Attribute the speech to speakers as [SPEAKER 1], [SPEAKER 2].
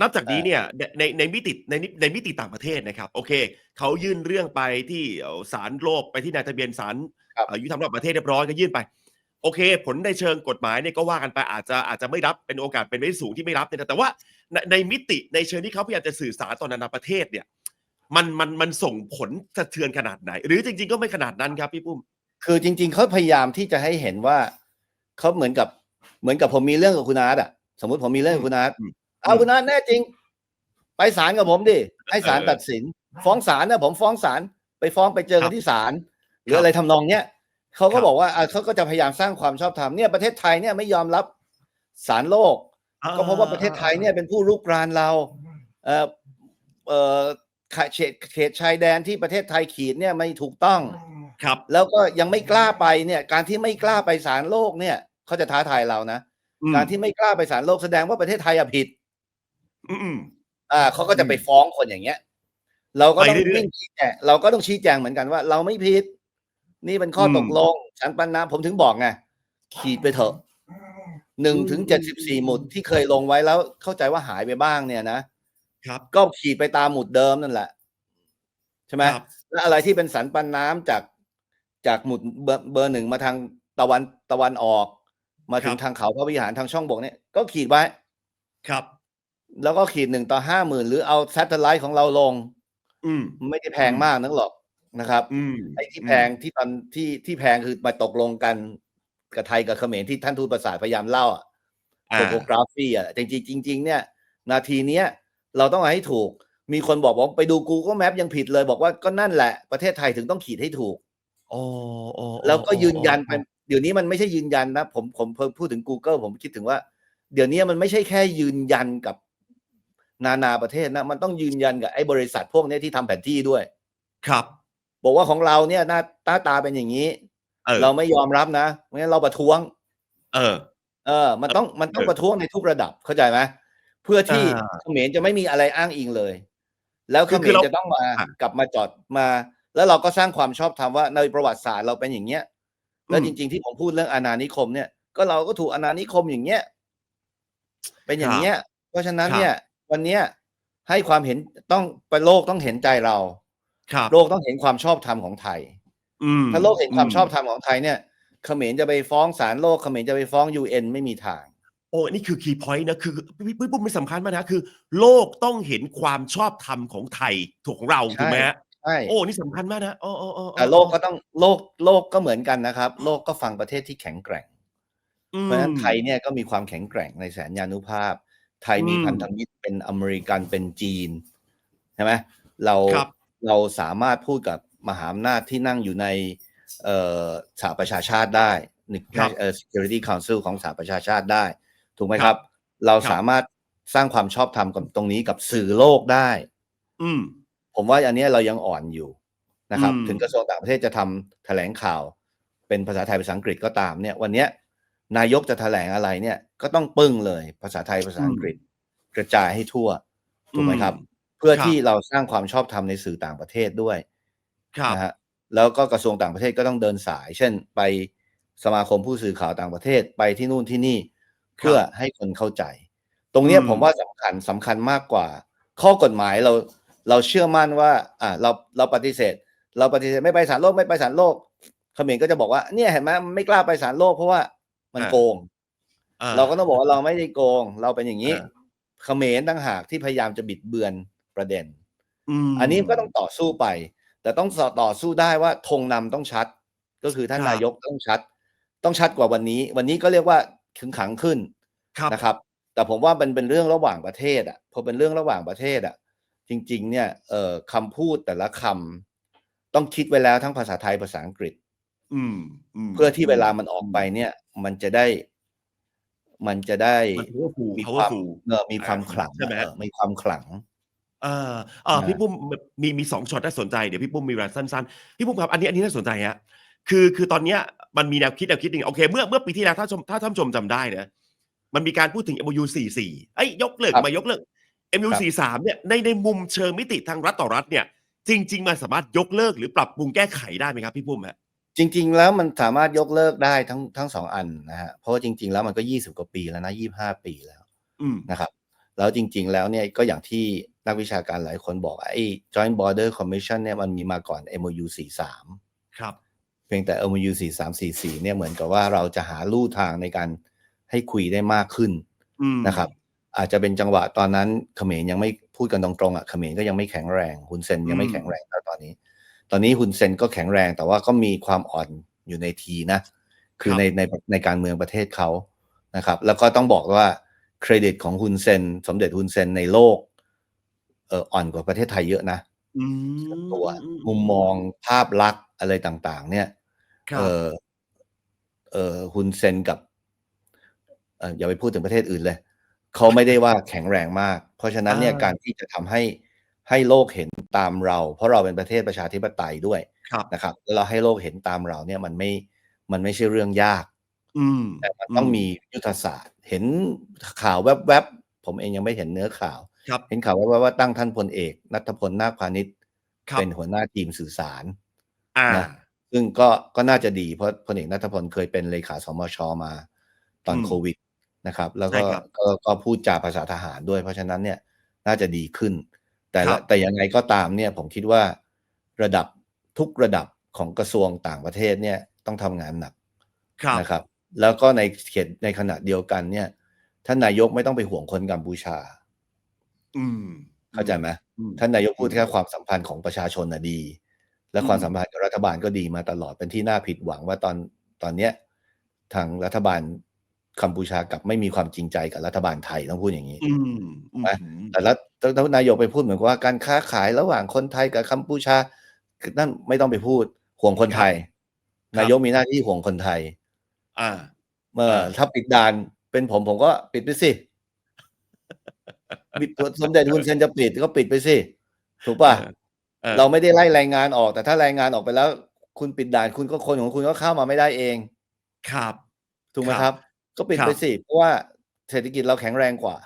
[SPEAKER 1] นับจากนี้เนี่ยในในในมิติในในมิติต่างประเทศนะครับ โอเคเขายื่นเรื่องไปที่เอ่อศาลโลกไปที่นายทะเบียนศาล
[SPEAKER 2] ครับ
[SPEAKER 1] เอ่อยุติธรรมระหว่างประเทศเรียบร้อยก็ยื่นไป โอเค ผลในเชิงกฎหมายเนี่ยก็ว่ากันไปอาจจะอาจจะไม่รับเป็นโอกาสเป็นไปได้สูงที่ไม่รับเนี่ยนะแต่ว่าในในมิติในเชิงที่เขาพยายามจะสื่อสารต่อนานาประเทศเนี่ย มันมันมันส่งผลสะเทือนขนาดไหน หรือจริง ๆ ก็ไม่ขนาดนั้นครับพี่ปุ้ม
[SPEAKER 2] คือจริง ๆเขาพยายามที่จะให้เห็นว่าเขาเหมือนกับเหมือนกับผมมีเรื่องกับคุณอาร์ตอะสมมติผมมีเรื่องกับคุณอาร์ต
[SPEAKER 1] อืม
[SPEAKER 2] เอาคุณอาร์ตแน่จริง ไปศาลกับผมดิ ให้ศาล
[SPEAKER 1] เออ
[SPEAKER 2] ตัดสิน ฟ้องศาลนะผมฟ้องศาลไปฟ้องไปเจอ
[SPEAKER 1] ครั
[SPEAKER 2] กัน
[SPEAKER 1] บ
[SPEAKER 2] ที่ศาลหรื
[SPEAKER 1] ค
[SPEAKER 2] อ
[SPEAKER 1] รับ
[SPEAKER 2] อะไรทำนองเนี้ยเขา
[SPEAKER 1] ค
[SPEAKER 2] ก็
[SPEAKER 1] รับ
[SPEAKER 2] บอกว่าอะเขาก็จะพยายามสร้างความชอบธรรมเนี่ยประเทศไทยเนี่ยไม่ยอมรับศาลโลก ก็เพราะว่าประเทศไทยเนี่ยเป็นผู้รุกรานเรา เอ่อเอ่อเขตเขตชายแดนที่ประเทศไทยขีดเนี่ยไม่ถูกต้อง
[SPEAKER 1] ครับ
[SPEAKER 2] แล้วก็ยังไม่กล้าไปเนี่ย การที่ไม่กล้าไปศาลโลกเนี่ยเขาจะท้าทายเรานะ
[SPEAKER 1] อืม
[SPEAKER 2] การที่ไม่กล้าไปศาลโลกแสดงว่าประเทศไทยอะผิด
[SPEAKER 1] อืมอืม
[SPEAKER 2] อ่าเขาก็จะไปฟ้องคนอย่างเงี้ย เราก็ต้อง
[SPEAKER 1] ไปเรื่อยๆ
[SPEAKER 2] วิ่งชี้แจงเราก็ต้องชี้แจงเหมือนกันว่า เราไม่ผิด นี่เป็นข้ออ
[SPEAKER 1] ม
[SPEAKER 2] ตกลงฉันปันน้ำผมถึงบอกไงขีดไปเถอะหนึ่งถึงเจ็ดสิบสี่หมุดที่เคยลงไว้แล้วเข้าใจว่าหายไปบ้างเนี่ยนะ
[SPEAKER 1] ครับ
[SPEAKER 2] ก็ขีดไปตามหมุดเดิมนั่นแหละ ใช่ไหม
[SPEAKER 1] ครับ
[SPEAKER 2] แล้วอะไรที่เป็นสันปันน้ำจากจากหมุดเบอร์เบอร์หนึ่งมาทางตะวันตะวันออก มาถึ
[SPEAKER 1] ค
[SPEAKER 2] ง
[SPEAKER 1] รับ
[SPEAKER 2] ทางเขาพระวิหารทางช่องบกเนี่ยก็ขีดไว้
[SPEAKER 1] ครับ
[SPEAKER 2] แล้วก็ขีดหนึ่งต่อห้าหมื่นหรือเอาแซตเทอร์ไลท์ของเราลง
[SPEAKER 1] อืม
[SPEAKER 2] ไม่ได้แพงมากนักหรอกนะครับ
[SPEAKER 1] อืม
[SPEAKER 2] ไอ้ที่แพงที่ตอนที่ที่แพงคือมาตกลงกันกับไทยกับเขมรที่ท่านทูตประสาทพยายามเล่าอะ
[SPEAKER 1] อ่า
[SPEAKER 2] โทโปกราฟีอะจริงๆจริงๆเนี่ย นาทีเนี้ยเราต้องเอาให้ถูก มีคนบอกว่าไปดู Google Map ยังผิดเลย บอกว่าก็นั่นแหละประเทศไทยถึงต้องขีดให้ถูก
[SPEAKER 1] โอ้โอ้
[SPEAKER 2] แล้วก็ยืนยัน
[SPEAKER 1] โอ้
[SPEAKER 2] เป็นเดี๋ยวนี้มันไม่ใช่ยืนยันนะผมผมผมพูดถึง Google ผมคิดถึงว่า เดี๋ยวนี้มันไม่ใช่แค่ยืนยันกับ นานาประเทศนะมันต้องยืนยันกับไอ้บริษัทพวกเนี้ยที่ทำแผนที่ด้วย
[SPEAKER 1] ครับ
[SPEAKER 2] บอกว่าของเราเนี่ยหน้าตาตาเป็นอย่างนี้
[SPEAKER 1] เออ
[SPEAKER 2] เราไม่ยอมรับนะไม่งั้นเราประท้วง
[SPEAKER 1] เออ
[SPEAKER 2] เออ มันต้องมันต้อง
[SPEAKER 1] เออ
[SPEAKER 2] ประท้วงในทุกระดับเข้าใจไหมเพื่อที่
[SPEAKER 1] อ่า
[SPEAKER 2] เขมรจะไม่มีอะไรอ้างอิงเลย แล้ว
[SPEAKER 1] คื
[SPEAKER 2] เข
[SPEAKER 1] อ
[SPEAKER 2] ม
[SPEAKER 1] คือ
[SPEAKER 2] ร
[SPEAKER 1] เรา
[SPEAKER 2] จะต้องมา
[SPEAKER 1] อะ
[SPEAKER 2] กลับมาจอดมา แล้วเราก็สร้างความชอบธรรมว่าในประวัติศาสตร์เราเป็นอย่างเงี้ยแล้ว
[SPEAKER 1] อืม
[SPEAKER 2] จริง ๆที่ผมพูดเรื่องอาณานิคมเนี่ยก็เราก็ถูกอาณานิคมอย่างเงี้ยเป็นอย่างเงี้ย เพราะฉะนั้น
[SPEAKER 1] ครับ
[SPEAKER 2] เนี่ย วันเนี้ยให้ความเห็นต้องไปโลกต้องเห็นใจเรา
[SPEAKER 1] ครับ
[SPEAKER 2] โลกต้องเห็นความชอบธรรมของไทย
[SPEAKER 1] อืม
[SPEAKER 2] ถ้าโลกเห็นความชอบธรรมของไทยเนี่ยเขมรจะไปฟ้องศาลโลกเขมรจะไปฟ้องยูเอ็นไม่มีทาง
[SPEAKER 1] โอ้นี่คือคีย์พอยต์นะคือพี่พี่ปุ้มมันสำคัญมากนะคือ โลกต้องเห็นความชอบธรรมของไทยถูกของเรา
[SPEAKER 2] ใช่
[SPEAKER 1] ถูกไหมฮะ
[SPEAKER 2] ใช่
[SPEAKER 1] โอ้นี่สำคัญมากนะอ๋ออ๋ออ๋อ
[SPEAKER 2] แต่โลกก็ต้องโลกโลกก็เหมือนกันนะครับ โลกก็ฟังประเทศที่แข็งแกร่ง
[SPEAKER 1] อืม
[SPEAKER 2] เพราะฉะนั้นไทยเนี่ยก็มีความแข็งแกร่งในแสนยานุภาพ ไทยมี
[SPEAKER 1] อืม
[SPEAKER 2] พันธมิตรเป็นอเมริกันเป็นจีนใช่ไหมเรา
[SPEAKER 1] ครับ
[SPEAKER 2] เราสามารถพูดกับมหาอำนาจที่นั่งอยู่ในเอ่อสหประชาชาติได้ใน
[SPEAKER 1] ครับ
[SPEAKER 2] เอ่อ Security Council ของสหประชาชาติได้ ถูกไหม
[SPEAKER 1] ค
[SPEAKER 2] ค
[SPEAKER 1] รั
[SPEAKER 2] รับบเรา
[SPEAKER 1] ครับ
[SPEAKER 2] สามารถสร้างความชอบธรรมกับตรงนี้กับสื่อโลกได้
[SPEAKER 1] อืม
[SPEAKER 2] ผมว่าอันเนี้ยเรายังอ่อนอยู่นะครับ
[SPEAKER 1] อืม
[SPEAKER 2] ถึงกระทรวงต่างประเทศจะทำแถลงข่าว เป็นภาษาไทยภาษาอังกฤษก็ตามเนี่ย วันเนี้ย นายกจะแถลงอะไรเนี่ย ก็ต้องปึ้งเลยภาษาไทยภาษาอังกฤษ กระจายให้ทั่วถูกไหมครับ เพื่อ
[SPEAKER 1] ครับ
[SPEAKER 2] ที่เราสร้างความชอบธรรมในสื่อต่างประเทศด้วย
[SPEAKER 1] ครับ
[SPEAKER 2] นะฮะแล้วก็กระทรวงต่างประเทศก็ต้องเดินสาย เช่น ไปสมาคมผู้สื่อข่าวต่างประเทศไปที่นู่นที่นี่เพื่อให้คนเข้าใจ ตรงเนี้ย
[SPEAKER 1] อืม
[SPEAKER 2] ผมว่าสำคัญสำคัญมากกว่า ข้อกฎหมายเราเราเชื่อมั่นว่า อ่าเราเราปฏิเสธ เราปฏิเสธไม่ไปศาลโลกไม่ไปศาลโลกเขมรก็จะบอกว่าเนี่ยเห็นไหมมันไม่กล้าไปศาลโลกเพราะว่า มันโกง
[SPEAKER 1] อ่
[SPEAKER 2] เราก็ต้องบอกว่าเราไม่ได้โกง เราเป็นอย่างนี้
[SPEAKER 1] อ่า
[SPEAKER 2] เขมรต่างหากที่พยายามจะบิดเบือนประเด็น
[SPEAKER 1] ม
[SPEAKER 2] อันนี้ก็ต้องต่อสู้ไป แต่ต้องต่อสู้ได้ว่าธงนำต้องชัด ก็คือท่าน
[SPEAKER 1] ครับ
[SPEAKER 2] นายกต้องชัด ต้องชัดกว่าวันนี้ วันนี้ก็เรียกว่าขึงขังขึ้น
[SPEAKER 1] ครับ
[SPEAKER 2] นะครับ แต่ผมว่ามันเป็นเรื่องระหว่างประเทศ อะพอเป็นเรื่องระหว่างประเทศอะ จริง ๆ เนี่ยเอ่อคำพูดแต่ละคำต้องคิดไว้แล้วทั้งภาษาไทยภาษาอังกฤษ
[SPEAKER 1] อืมม
[SPEAKER 2] เพื่อที่เวลามันออกไปเนี่ย มันจะได้ มันจะได้
[SPEAKER 1] มัน powerful
[SPEAKER 2] มีความ
[SPEAKER 1] powerful
[SPEAKER 2] เออมีความขลัง
[SPEAKER 1] ใช่ไหม
[SPEAKER 2] เออมีความขลัง
[SPEAKER 1] เอ่าอ่า
[SPEAKER 2] นะ
[SPEAKER 1] พี่ปุ้มมีมีสองช็อตน่าสนใจเดี๋ยวพี่ปุ้มมีเวลาสั้นๆพี่ปุ้มครับอันนี้อันนี้น่าสนใจฮะคือคือตอนเนี้ยมันมีแนวคิดแนวคิดหนึ่งโอเคเมื่อเมื่อปีที่แล้วถ้าชมถ้าท่านผู้ชมจำได้นะมันมีการพูดถึง MOU 44ไอ้ยยกเลิก
[SPEAKER 2] ครับ
[SPEAKER 1] มายกเลิก MOU 43เนี่ยในในมุมเชิงมิติทางรัฐต่อรัฐเนี่ย จริง ๆ มันสามารถยกเลิกหรือปรับปรุงแก้ไขได้ไหมครับพี่ปุ้มฮะ
[SPEAKER 2] จริง ๆ แล้วมันสามารถยกเลิกได้ทั้งทั้งสองอันนะฮะเพราะว่าจริง ๆ แล้วมันก็ยี่สิบกว่าปีแล้วนะยี่ห้าปีแล้ว
[SPEAKER 1] อืม
[SPEAKER 2] นะครับแล้วจริง ๆ แล้วเนี่ยก็อย่างที่นักวิชาการหลายคนบอกไอ้ Joint Border Commission เนี่ยมันมีมาก่อน MOU 43
[SPEAKER 1] ครับ
[SPEAKER 2] เพียงแต่ MOU 4344เนี่ยเหมือนกับว่าเราจะหาลู่ทางในการให้คุยได้มากขึ้น
[SPEAKER 1] อืม
[SPEAKER 2] นะครับ อาจจะเป็นจังหวะตอนนั้นเขมรยังไม่พูดกันตรงๆอะเขมรก็ยังไม่แข็งแรงฮุนเซนยังไม่แข็งแรงเท่าตอนนี้ ตอนนี้ฮุนเซนก็แข็งแรง แต่ว่าก็มีความอ่อนอยู่ในทีนะ คือในในในการเมืองประเทศเขานะครับ แล้วก็ต้องบอกว่าเครดิตของฮุนเซน สมเด็จฮุนเซนในโลกเอออ่อนกว่าประเทศไทยเยอะนะ
[SPEAKER 1] อืม
[SPEAKER 2] ตัวมุมมองภาพลักษณ์อะไรต่าง ๆ เนี่ย
[SPEAKER 1] ครับ
[SPEAKER 2] เออเออฮุนเซนกับเอออย่าไปพูดถึงประเทศอื่นเลย เขาไม่ได้ว่าแข็งแรงมาก เพราะฉะนั้นเนี่ย
[SPEAKER 1] อ่า
[SPEAKER 2] การที่จะทำให้ ให้โลกเห็นตามเรา เพราะเราเป็นประเทศประชาธิปไตยด้วย
[SPEAKER 1] ครับ
[SPEAKER 2] นะครับแล้วเราให้โลกเห็นตามเราเนี่ยมันไม่มันไม่ใช่เรื่องยาก
[SPEAKER 1] อืม
[SPEAKER 2] แต่มันต้องมียุทธศาสตร์ เห็นข่าวแวบๆผมเองยังไม่เห็นเนื้อข่าว
[SPEAKER 1] ครับ
[SPEAKER 2] เห็นข่าวแวบๆว่าตั้งท่านพลเอก นัทพลนาคพาณิชย์
[SPEAKER 1] ครับ
[SPEAKER 2] เป็นหัวหน้าทีมสื่อสาร
[SPEAKER 1] อ่า
[SPEAKER 2] นะซึ่งก็ก็น่าจะดีเพราะพลเอกนัทพลเคยเป็นเลขาสมชมาตอน
[SPEAKER 1] อืม
[SPEAKER 2] โควิดนะครับ แล้วก็
[SPEAKER 1] ใช่ครับ
[SPEAKER 2] ก็ก็พูดจาภาษาทหารด้วย เพราะฉะนั้นเนี่ยน่าจะดีขึ้น แต่
[SPEAKER 1] ครั
[SPEAKER 2] ละ
[SPEAKER 1] บ
[SPEAKER 2] แต่ยังไงก็ตามเนี่ยผมคิดว่าระดับทุกระดับของกระทรวงต่างประเทศเนี่ยต้องทำงานหนัก
[SPEAKER 1] ครับ
[SPEAKER 2] นะครับ แล้วก็ในเขตในขณะเดียวกันเนี่ยท่านนายกไม่ต้องไปห่วงคนกัมพูชา
[SPEAKER 1] อืม
[SPEAKER 2] เข้าใจไหม
[SPEAKER 1] อืม
[SPEAKER 2] ท่านนายกพูดแค่ความสัมพันธ์ของประชาชนน่ะดี และ
[SPEAKER 1] อืม
[SPEAKER 2] ความสัมพันธ์กับรัฐบาลก็ดีมาตลอดเป็นที่น่าผิดหวังว่าตอนตอนเนี้ยทางรัฐบาลกัมพูชากับไม่มีความจริงใจกับรัฐบาลไทยต้องพูดอย่างนี้
[SPEAKER 1] อืมอืม
[SPEAKER 2] นะแต่ละ แล้วนายกไปพูดเหมือนกับว่าการค้าขายระหว่างคนไทยกับกัมพูชาคือนั่นไม่ต้องไปพูดห่วงคนไทย นายกมีหน้าที่ห่วงคนไทย
[SPEAKER 1] อ่า
[SPEAKER 2] เมื่อ
[SPEAKER 1] อ่า
[SPEAKER 2] ถ้าปิดด่านเป็นผมผมก็ปิดไปสิปิดสมเด็จฮุนเซนจะปิดก็ปิดไปสิถูกป่ะ
[SPEAKER 1] ออ
[SPEAKER 2] เราไม่ได้ไล่แรงงานออก แต่ถ้าแรงงานออกไปแล้ว คุณปิดด่านคุณก็คนของคุณก็เข้ามาไม่ได้เอง
[SPEAKER 1] ครับ
[SPEAKER 2] ถูกไหม
[SPEAKER 1] ครับ
[SPEAKER 2] ครับก็ปิด
[SPEAKER 1] ครับ
[SPEAKER 2] ไปสิเพราะว่าเศรษฐกิจเราแข็งแรงกว่า